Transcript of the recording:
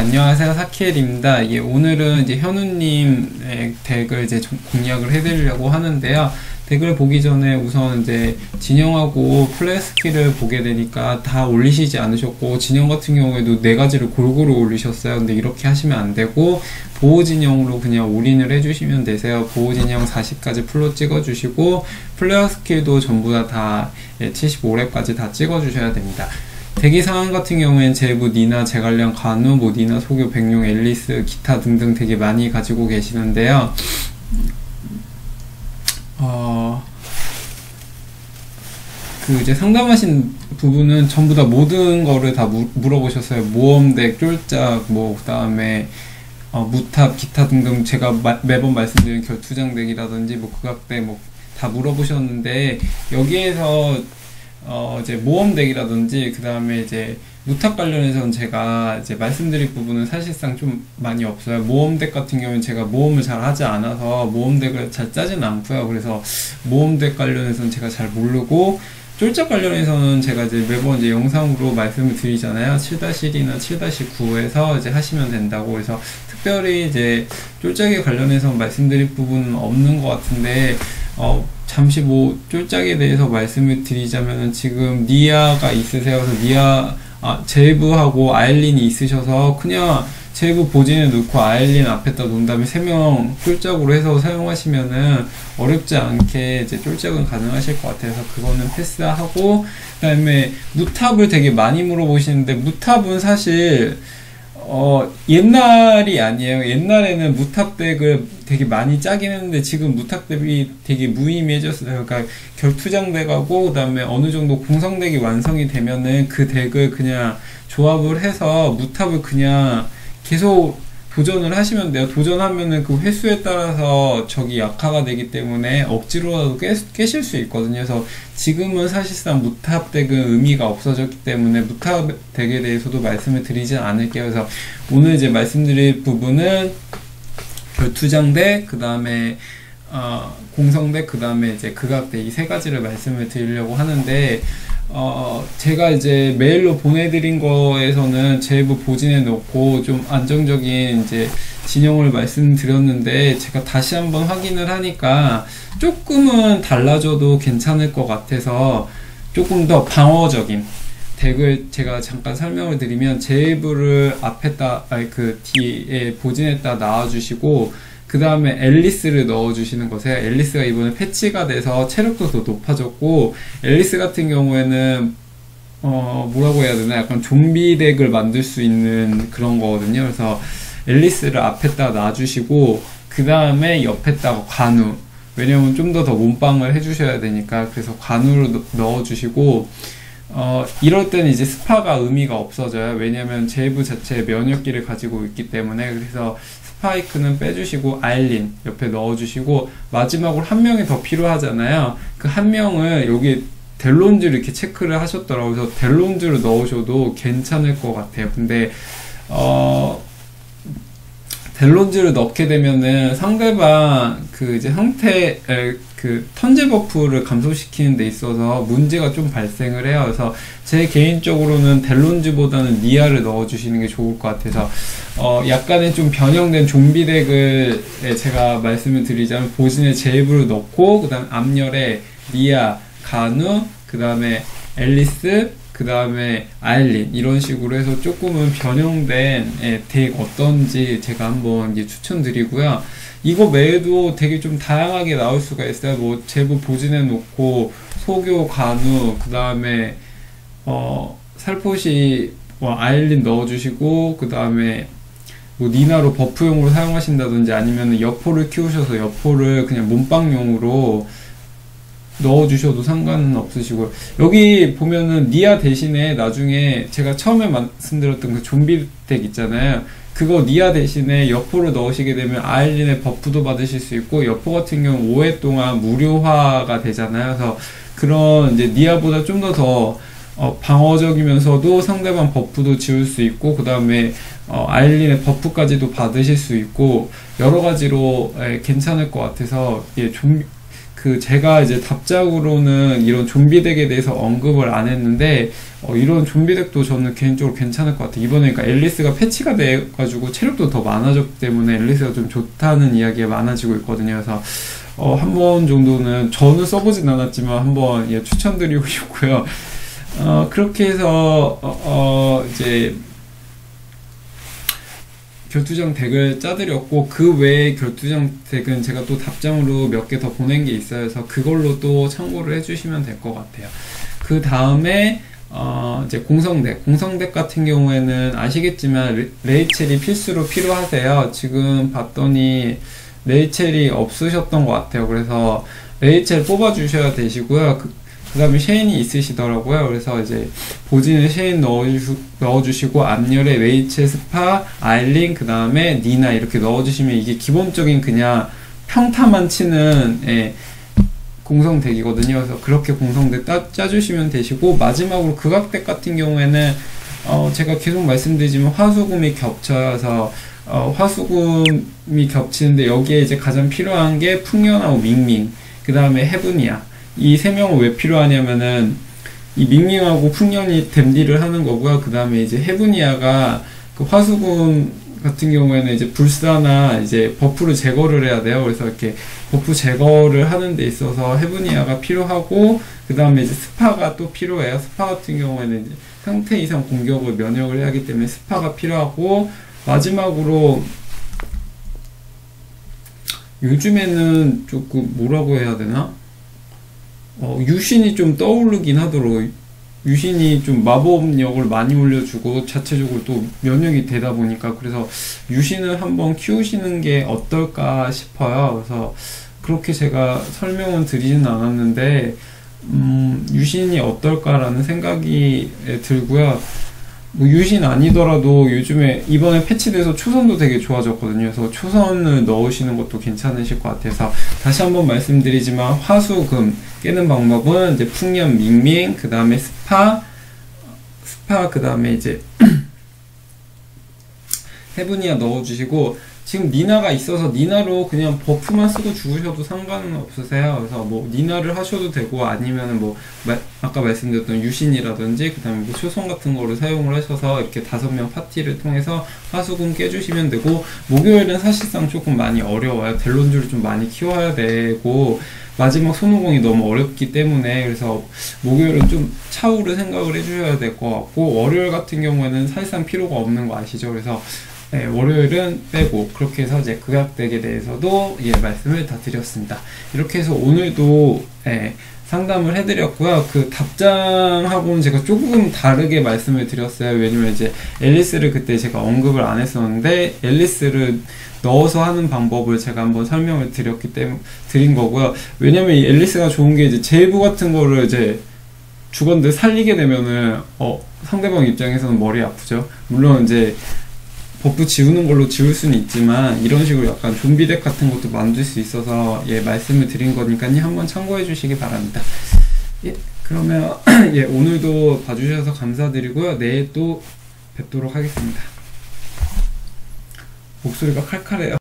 안녕하세요. 사키엘입니다. 예, 오늘은 이제 현우님의 덱을 이제 좀 공략을 해드리려고 하는데요. 덱을 보기 전에 우선 이제 진영하고 플레스키를 보게 되니까 다 올리시지 않으셨고, 진영 같은 경우에도 네 가지를 골고루 올리셨어요. 근데 이렇게 하시면 안 되고, 보호 진영으로 그냥 올인을 해주시면 되세요. 보호 진영 40까지 풀로 찍어주시고, 플레어 스킬도 전부 다, 다 75렙까지 다 찍어주셔야 됩니다. 대기 상황 같은 경우엔 제부, 니나, 제갈량, 간우, 뭐 니나, 소교, 백룡, 앨리스, 기타 등등 되게 많이 가지고 계시는데요. 어, 그 이제 상담하신 부분은 전부 다 모든 거를 다 무, 물어보셨어요. 모험덱, 쫄짝, 뭐 그 다음에 어, 무탑, 기타 등등 제가 마, 매번 말씀드린 결투장덱이라든지 뭐 극악덱 뭐다 물어보셨는데 여기에서 어 이제 모험 덱이라든지 그 다음에 이제 무탑 관련해서는 제가 이제 말씀드릴 부분은 사실상 좀 많이 없어요. 모험 덱 같은 경우는 제가 모험을 잘 하지 않아서 모험 덱을 잘 짜지는 않고요. 그래서 모험 덱 관련해서는 제가 잘 모르고 쫄짝 관련해서는 제가 이제 매번 이제 영상으로 말씀을 드리잖아요. 7-1이나 7-9에서 이제 하시면 된다고 해서 특별히 이제 쫄짝에 관련해서 말씀드릴 부분은 없는 것 같은데 어, 잠시 뭐 쫄짝에 대해서 말씀을 드리자면은 지금 니아가 있으세요. 그래서 니아 아, 제이브하고 아일린이 있으셔서 그냥 제이브 보진에 놓고 아일린 앞에다 놓은 다음에 세 명 쫄짝으로 해서 사용하시면은 어렵지 않게 이제 쫄짝은 가능하실 것 같아서 그거는 패스하고 그다음에 무탑을 되게 많이 물어보시는데 무탑은 사실 어, 옛날이 아니에요. 옛날에는 무탑덱을 되게 많이 짜긴 했는데 지금 무탑덱이 되게 무의미해졌어요. 그러니까 결투장덱하고 그다음에 어느 정도 공성덱이 완성이 되면은 그 덱을 그냥 조합을 해서 무탑을 그냥 계속 도전을 하시면 돼요. 도전하면은 그 횟수에 따라서 적이 약화가 되기 때문에 억지로라도 깨, 깨실 수 있거든요. 그래서 지금은 사실상 무탑 덱은 의미가 없어졌기 때문에 무탑 덱에 대해서도 말씀을 드리지 않을게요. 그래서 오늘 이제 말씀드릴 부분은 결투장 덱, 그 다음에 어, 공성덱, 그 다음에 이제 극악덱 이세 가지를 말씀을 드리려고 하는데 어, 제가 이제 메일로 보내드린 거에서는 제부 보진해 놓고 좀 안정적인 이제 진영을 말씀드렸는데 제가 다시 한번 확인을 하니까 조금은 달라져도 괜찮을 것 같아서 조금 더 방어적인 덱을 제가 잠깐 설명을 드리면 제이브를 앞에다 아니 그 뒤에 보진에다 놔주시고 그 다음에 앨리스를 넣어주시는 거세요. 앨리스가 이번에 패치가 돼서 체력도 더 높아졌고, 앨리스 같은 경우에는, 어, 뭐라고 해야 되나? 약간 좀비 덱을 만들 수 있는 그런 거거든요. 그래서 앨리스를 앞에다 놔주시고, 그 다음에 옆에다가 관우. 왜냐면 좀 더 더 몸빵을 해주셔야 되니까. 그래서 관우를 넣어주시고, 어, 이럴 때는 이제 스파가 의미가 없어져요. 왜냐면 제이브 자체의 면역기를 가지고 있기 때문에. 그래서 스파이크는 빼주시고 아일린 옆에 넣어주시고 마지막으로 한 명이 더 필요하잖아요. 그 한 명을 여기 델론즈를 이렇게 체크를 하셨더라고요. 그래서 델론즈를 넣으셔도 괜찮을 것 같아요. 근데 어 델론즈를 넣게 되면은 상대방 그 이제 상태 그 턴제 버프를 감소시키는 데 있어서 문제가 좀 발생을 해요. 그래서 제 개인적으로는 델론즈보다는 니아를 넣어주시는 게 좋을 것 같아서 어 약간의 좀 변형된 좀비 덱을 제가 말씀을 드리자면 보진에 제이브를 넣고 그다음 앞열에 니아, 가누, 그 다음에 앨리스, 그 다음에 아일린 이런 식으로 해서 조금은 변형된 예, 덱 어떤지 제가 한번 추천드리고요. 이거 외에도 되게 좀 다양하게 나올 수가 있어요. 뭐 제부 보진해 놓고 소교 간우 그 다음에 어 살포시 뭐 아일린 넣어주시고 그 다음에 뭐 니나로 버프용으로 사용하신다든지 아니면 여포를 키우셔서 여포를 그냥 몸빵용으로 넣어주셔도 상관은 없으시고. 여기 보면은 니아 대신에 나중에 제가 처음에 말씀드렸던 그 좀비 덱 있잖아요. 그거 니아 대신에 여포를 넣으시게 되면 아일린의 버프도 받으실 수 있고 여포 같은 경우 5회 동안 무료화가 되잖아요. 그래서 그런 이제 니아보다 좀 더더 어, 방어적이면서도 상대방 버프도 지울 수 있고 그 다음에 어, 아일린의 버프까지도 받으실 수 있고 여러 가지로 에, 괜찮을 것 같아서 예, 좀 그 제가 이제 답작으로는 이런 좀비 덱에 대해서 언급을 안 했는데 어, 이런 좀비 덱도 저는 개인적으로 괜찮을 것 같아요. 이번에 그러니까 앨리스가 패치가 돼가지고 체력도 더 많아졌기 때문에 앨리스가 좀 좋다는 이야기가 많아지고 있거든요. 그래서 어, 한 번 정도는 저는 써보진 않았지만 한번 예, 추천드리고 싶고요. 어, 그렇게 해서 어, 어, 이제 결투장 덱을 짜드렸고 그 외에 결투장 덱은 제가 또 답장으로 몇 개 더 보낸 게 있어요. 그래서 그걸로 또 참고를 해주시면 될 것 같아요. 그 다음에 어 이제 공성덱 공성덱 같은 경우에는 아시겠지만 레, 이첼이 필수로 필요하세요. 지금 봤더니 레이첼이 없으셨던 것 같아요. 그래서 레이첼 뽑아주셔야 되시고요. 그, 그 다음에 쉐인이 있으시더라고요. 그래서 이제 보진에 쉐인 넣어주, 넣어주시고 앞열에 레이첼, 스파, 아일린, 그 다음에 니나 이렇게 넣어주시면 이게 기본적인 그냥 평타만 치는 예, 공성덱이거든요. 그래서 그렇게 공성덱 따, 짜주시면 되시고 마지막으로 극악덱 같은 경우에는 어, 제가 계속 말씀드리지만 화수금이 겹쳐서 어, 화수금이 겹치는데 여기에 이제 가장 필요한 게 풍년하고 밍밍 그 다음에 해븐이야 이 세 명은 왜 필요하냐면은 이 밍밍하고 풍년이 댐디를 하는 거고요. 그 다음에 이제 해븐이야가 그 화수금 같은 경우에는 이제 불사나 이제 버프를 제거를 해야 돼요. 그래서 이렇게 버프 제거를 하는 데 있어서 해븐이야가 필요하고 그 다음에 이제 스파가 또 필요해요. 스파 같은 경우에는 이제 상태 이상 공격을 면역을 해야 하기 때문에 스파가 필요하고 마지막으로 요즘에는 조금 뭐라고 해야 되나? 어, 유신이 좀 떠오르긴 하더라고. 유신이 좀 마법력을 많이 올려주고 자체적으로 또 면역이 되다 보니까 그래서 유신을 한번 키우시는 게 어떨까 싶어요. 그래서 그렇게 제가 설명은 드리진 않았는데 음, 유신이 어떨까라는 생각이 들고요. 뭐 유신 아니더라도 요즘에 이번에 패치돼서 초선도 되게 좋아졌거든요. 그래서 초선을 넣으시는 것도 괜찮으실 것 같아서 다시 한번 말씀드리지만 화수금 깨는 방법은 이제 풍년 밍밍 그 다음에 스파 스파 그 다음에 이제 헤브니아 넣어주시고 지금 니나가 있어서 니나로 그냥 버프만 쓰고 죽으셔도 상관은 없으세요. 그래서 뭐 니나를 하셔도 되고 아니면은 뭐 마, 아까 말씀드렸던 유신이라든지 그다음에 뭐 초성 같은 거를 사용을 하셔서 이렇게 다섯 명 파티를 통해서 화수금 깨주시면 되고 목요일은 사실상 조금 많이 어려워요. 델론주를 좀 많이 키워야 되고 마지막 손오공이 너무 어렵기 때문에 그래서 목요일은 좀 차후를 생각을 해주셔야 될 것 같고 월요일 같은 경우에는 사실상 필요가 없는 거 아시죠? 그래서 네, 월요일은 빼고 그렇게 해서 이제 극약덱에 대해서도 예 말씀을 다 드렸습니다. 이렇게 해서 오늘도 예, 상담을 해드렸고요. 그 답장하고는 제가 조금 다르게 말씀을 드렸어요. 왜냐면 이제 앨리스를 그때 제가 언급을 안 했었는데 앨리스를 넣어서 하는 방법을 제가 한번 설명을 드렸기 때문에 드린 거고요. 왜냐면 이 앨리스가 좋은 게 이제 제부 같은 거를 이제 죽었는데 살리게 되면은 어 상대방 입장에서는 머리 아프죠. 물론 이제 버프 지우는 걸로 지울 수는 있지만 이런 식으로 약간 좀비 덱 같은 것도 만들 수 있어서 예 말씀을 드린 거니까요 한번 참고해 주시기 바랍니다. 예 그러면 예 오늘도 봐주셔서 감사드리고요 내일 또 뵙도록 하겠습니다. 목소리가 칼칼해요.